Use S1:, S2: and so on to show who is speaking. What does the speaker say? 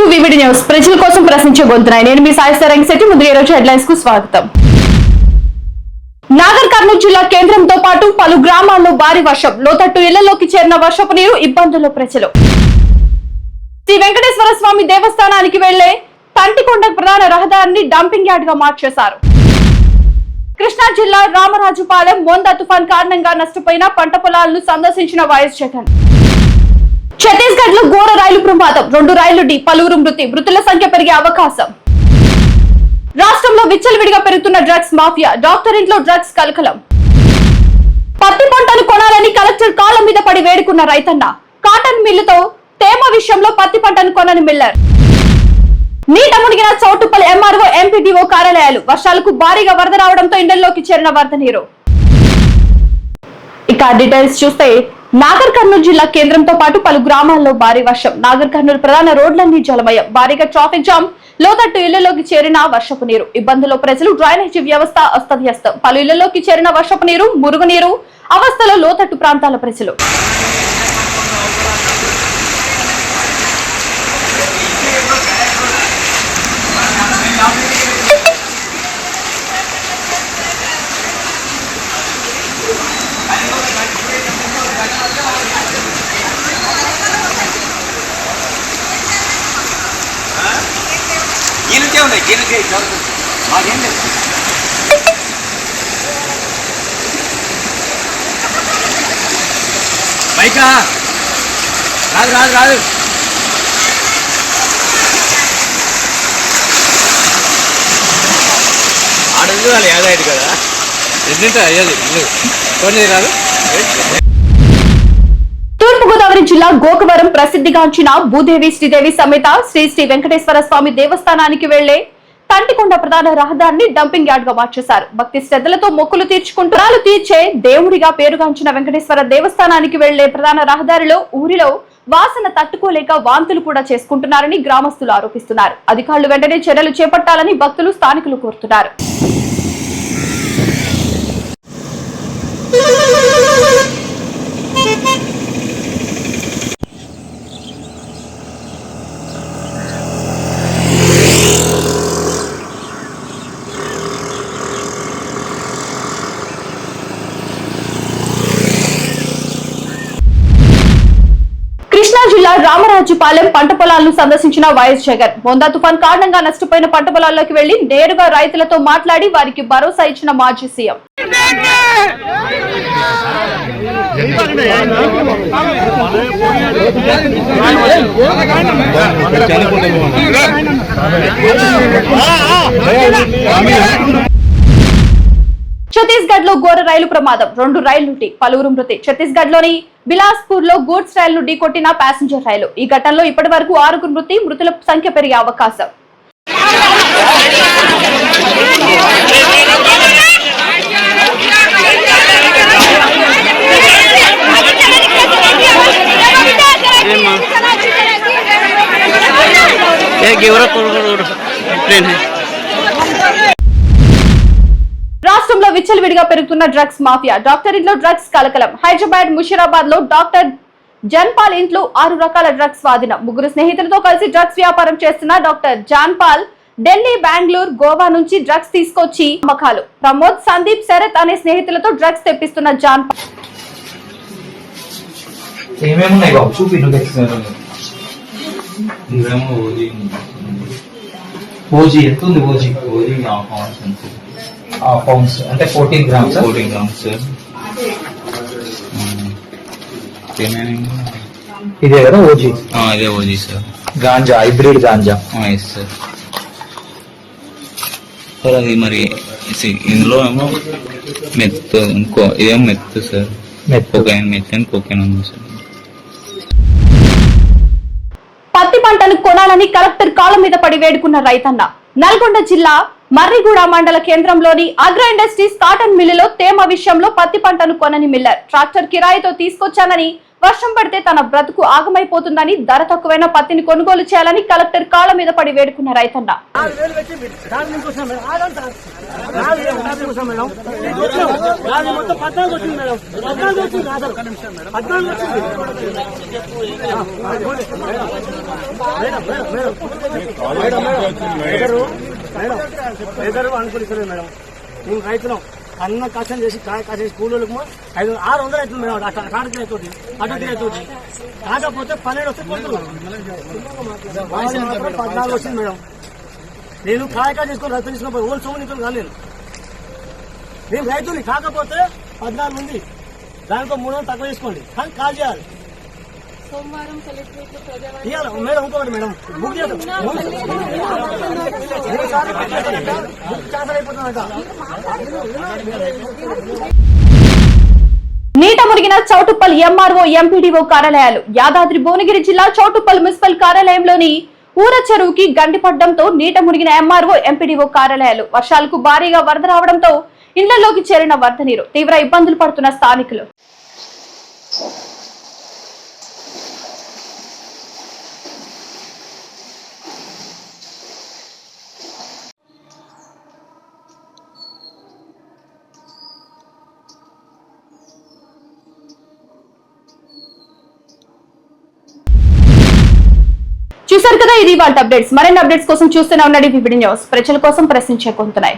S1: To VVD news. ప్రజల కోసం ప్రశ్నించే గొంతున్నాయి నేను మీ సాయి సరంగ్ శెట్టి. ముందు ఈ రోజు హెడ్లైన్స్కు స్వాగతం. నాగర్ కర్నూలు జిల్లా కేంద్రంతో పాటు పలు గ్రామాల్లో భారీ వర్షం. లోతట్టు ఇళ్ళలోకి చేరిన వర్షపు నీరు ఇబ్బందుల్లో ప్రజలు. శ్రీ వెంకటేశ్వర స్వామి దేవస్థానానికి వెళ్ళే తంటికొండ ప్రధాన రహదారిని డంపింగ్ యార్డ్గా మార్చేశారు. కృష్ణా జిల్లా రామరాజుపాలెం మోందా తుఫాన్ కారణంగా నష్టపోయిన పంట పొలాలను సందర్శించిన వైఎస్ జగన్. ఛత్తీస్గఢ్లో ఘోర రైలు ప్రమాదం. రెండు రైళ్ళు డి పలువురు మృతి మృతుల సంఖ్య పెరిగే అవకాశం. రాష్ట్రంలో విచ్చలవిడిగా పెరుగుతున్న డ్రగ్స్ మాఫియా డాక్టర్ ఇంట్లో డ్రగ్స్ కలకలం. పత్తి పంటను కొనాలని కలెక్టర్ కాలం మీద పడి వేడుకున్న రైతన్న కాటన్ మిల్లుతో తేమ విషయంలో పత్తి పంటను కొనని మిల్లర్. నీట మునిగిన చౌటుప్పల్ ఎంఆర్ఓ ఎంపీడీఓ కార్యాలయాలు వర్షాలకు భారీగా వరద రావడంతో ఇండల్లోకి చేరిన వరద నీరు. ఇక డీటెయిల్స్ చూస్తే నాగర్ కర్నూలు జిల్లా కేంద్రంతో పాటు పలు గ్రామాల్లో భారీ వర్షం. నాగర్ కర్నూలు ప్రధాన రోడ్లన్నీ జలమయం. భారీగా ట్రాఫిక్ జామ్. లోతట్టు ఇళ్ళలోకి చేరిన వర్షపు నీరు. ఇబ్బందుల్లో ప్రజలు డ్రైనేజీ వ్యవస్థ అస్తవ్యస్తం. పలు ఇళ్ళలోకి చేరిన వర్షపు నీరు మురుగునీరు అవస్థలో లోతట్టు ప్రాంతాల ప్రజలు.
S2: ఈయనకే ఉన్నాయి ఈయనకే మాకేం లేదు. పైకా రాదు రాదు రాదు. ఆడ వాళ్ళు యాదయ్యాడు కదా. ఎందుకంటే అయ్యేది ఇల్లు. కొన్ని రాదు
S1: తూర్పుగోదావరి జిల్లా గోకవరం ప్రసిద్ధిగాంచిన భూదేవి శ్రీదేవి సమేత శ్రీ శ్రీ వెంకటేశ్వర స్వామి దేవస్థానానికి వెళ్ళే తంటికొండ ప్రధాన రహదారిని డంపింగ్ యార్డ్గా మార్చేశారు. భక్తి శ్రద్ధలతో మొక్కులు తీర్చుకుంటున్నాలు తీర్చే దేవుడిగా పేరుగాంచిన వెంకటేశ్వర దేవస్థానానికి వెళ్ళే ప్రధాన రహదారిలో ఊరిలో వాసన తట్టుకోలేక వాంతులు కూడా చేసుకుంటున్నారని గ్రామస్తులు ఆరోపిస్తున్నారు. అధికారులు వెంటనే చర్యలు చేపట్టాలని భక్తులు స్థానికులు కోరుతున్నారు కృష్ణా జిల్లా రామరాజుపాలెం పంట పొలాలను సందర్శించిన వైఎస్ జగన్. బొందా తుఫాన్ కారణంగా నష్టపోయిన పంట పొలాల్లోకి వెళ్ళి నేరుగా రైతులతో మాట్లాడి వారికి భరోసా ఇచ్చిన మాజీ సీఎం. ఛత్తీస్గఢ్లో ఘోర రైలు ప్రమాదం. రెండు రైళ్ళు పలువురు మృతి. ఛత్తీస్గఢ్లోని బిలాస్పూర్ లో గూడ్స్ రైలు ఢీకొట్టిన ప్యాసింజర్ రైలు ఈ ఘటనలో ఇప్పటి వరకు ఆరుగురు మృతి మృతుల సంఖ్య పెరిగే అవకాశం
S3: ये गेवरा कोड ट्रेन है
S1: రాష్ట్రంలో విచ్చలవిడిగా పెరుగుతున్న డ్రగ్స్ మాఫియా. డాక్టర్ ఇంట్లో డ్రగ్స్ కలకలం. హైదరాబాద్ ముషీరాబాద్లో డాక్టర్ జన్పాల్ ఇంట్లో ఆరు రకాల డ్రగ్స్ స్వాధీనం ముగ్గురు స్నేహితులతో కలిసి డ్రగ్స్ వ్యాపారం చేస్తున్న doctor John Paul Delhi Bengaluru Goa నుంచి డ్రగ్స్ తీసుకొచ్చి అమ్మకాలు. ప్రమోద్ సందీప్ శరత్ అనే స్నేహితులతో డ్రగ్స్ తెప్పిస్తున్న జాన్
S4: ఏమేమి ఉన్నాయి బాబు? చూపి నువ్వు తెచ్చినారు
S5: ఇవేమో ఓది
S4: ఓజీ ఎంత ఉంది ఓజీ?
S5: అంతే
S4: ఆ పౌండ్స్ అంటే ఫోర్టీన్ గ్రామ్స్
S5: ఫోర్టీన్ గ్రామ్స్
S4: ఇదే కదా ఓజీ
S5: అదే ఓది sir
S4: ganja hybrid ganja.
S5: Yes sir sir అది మరి ఇందులో ఏమో మెత్ ఇంకో ఇదేమో meth sir
S4: meth
S5: cocaine meth and cocaine ఉంది సార్
S1: పత్తి పంటను కొనాలని కలెక్టర్ కాళ్ళ మీద పడి వేడుకున్న రైతన్న. నల్గొండ జిల్లా మర్రిగూడ మండల కేంద్రంలోని అగ్ర ఇండస్ట్రీస్ కాటన్ మిల్లులో తేమ విషయంలో పత్తి పంటను కొనని మిల్లర్. ట్రాక్టర్ కిరాయితో తీసుకొచ్చానని వర్షం పడితే తన బ్రతుకు ఆగమైపోతుందని ధర తక్కువైన పత్తిని కొనుగోలు చేయాలని కలెక్టర్ కాళ్ళ మీద పడి వేడుకున్న రైతన్న.
S6: మేడం మేడం ఎదరు అనుకూలిస్తలేదు మేడం. మేము రైతులం అన్న కష్టం చేసి కాయ కాసేసి కూలీలకు ఐదు ఆరు వందలు అవుతుంది మేడం అట్లా కాటకి అవుతుంది అటు అవుతుంది కాకపోతే పన్నెండు వస్తే పోతున్నాం పద్నాలుగు వచ్చింది మేడం. నేను కాయకా చేసుకొని రైతు తీసుకున్న ఓన్ సొమ్ము నీతో కాలేదు నేను. రైతుని కాకపోతే పద్నాలుగు ఉంది దానితో మూడు వందలు తక్కువ చేసుకోండి. కానీ కాల్ చేయాలి. ఇవ్వాలి మేడం ఇంకొకటి మేడం బుక్ చేద్దాం ఈసారి బుక్ క్యాన్సల్ అయిపోతుందట
S1: నీట మురిగిన చౌటుప్పల్ ఎంఆర్ఓ ఎంపీడీఓ కార్యాలయాలు యాదాద్రి భువనగిరి జిల్లా చౌటుప్పల్ మున్సిపల్ కార్యాలయంలోని ఊర చెరువుకి గండిపడ్డంతో నీట మురిగిన ఎంఆర్ఓ ఎంపీడీఓ కార్యాలయాలు వర్షాలకు భారీగా వరద రావడంతో ఇళ్ళలోకి చేరిన వరద నీరు తీవ్ర ఇబ్బందులు పడుతున్న స్థానికులు చూసారు కదా ఇది వాళ్ళ అప్డేట్స్ మరిన్ని అప్డేట్స్ కోసం చూస్తూనే ఉండండి. వివిడి న్యూస్. ప్రజల కోసం ప్రశ్నించే కొంటున్నాయి